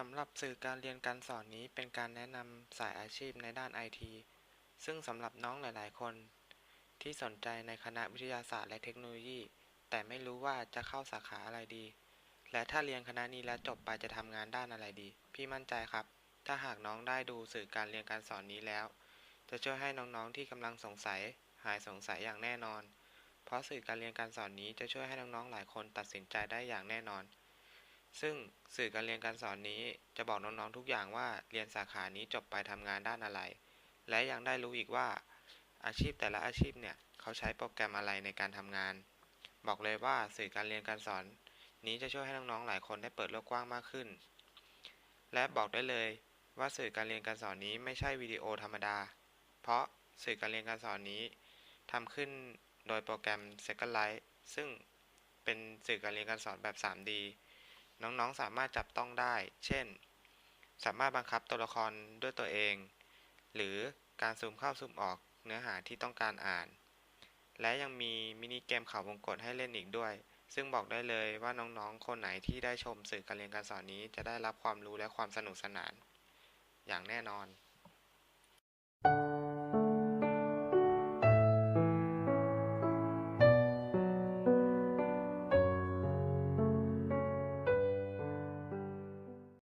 สำหรับสื่อการเรียนการสอนนี้เป็นการแนะนำสายอาชีพในด้านไอทีซึ่งสำหรับน้องหลาย ๆ คน ที่สนใจในคณะวิทยาศาสตร์และเทคโนโลยี แต่ไม่รู้ว่าจะเข้าสาขาอะไรดี และถ้าเรียนคณะนี้แล้วจบไปจะทำงานด้านอะไรดี พี่มั่นใจครับ ถ้าหากน้องได้ดูสื่อการเรียนการสอนนี้แล้ว จะช่วยให้น้อง ๆ ที่กำลังสงสัย หายสงสัยอย่างแน่นอน เพราะสื่อการเรียนการสอนนี้จะช่วยให้น้อง ๆ หลายคนตัดสินใจได้อย่างแน่นอน ซึ่งสื่อการเรียนการสอนนี้จะบอกน้องๆทุกอย่างว่าเรียนสาขานี้จบไปทำงานด้านอะไร และยังได้รู้อีกว่า อาชีพแต่ละอาชีพเนี่ยเขาใช้โปรแกรมอะไรในการทำงาน บอกเลยว่าสื่อการเรียนการสอน นี้จะช่วยให้น้องๆหลายคนได้เปิดโลกกว้างมากขึ้น และบอกได้เลยว่าสื่อการเรียนการสอนนี้ไม่ใช่วิดีโอธรรมดา เพราะสื่อการเรียนการสอนนี้ทำขึ้นโดยโปรแกรม Second Life ซึ่งเป็นสื่อการเรียนการสอนแบบ 3D น้องๆสามารถจับต้องได้ เช่น สามารถบังคับตัวละครด้วยตัวเอง หรือการซูมเข้าซูมออกเนื้อหาที่ต้องการอ่าน และยังมีมินิเกมข่าวงกฏให้เล่นอีกด้วย ซึ่งบอกได้เลยว่าน้องๆ คนไหนที่ได้ชมสื่อการเรียนการสอนนี้จะได้รับความรู้และความสนุกสนาน อย่างแน่นอน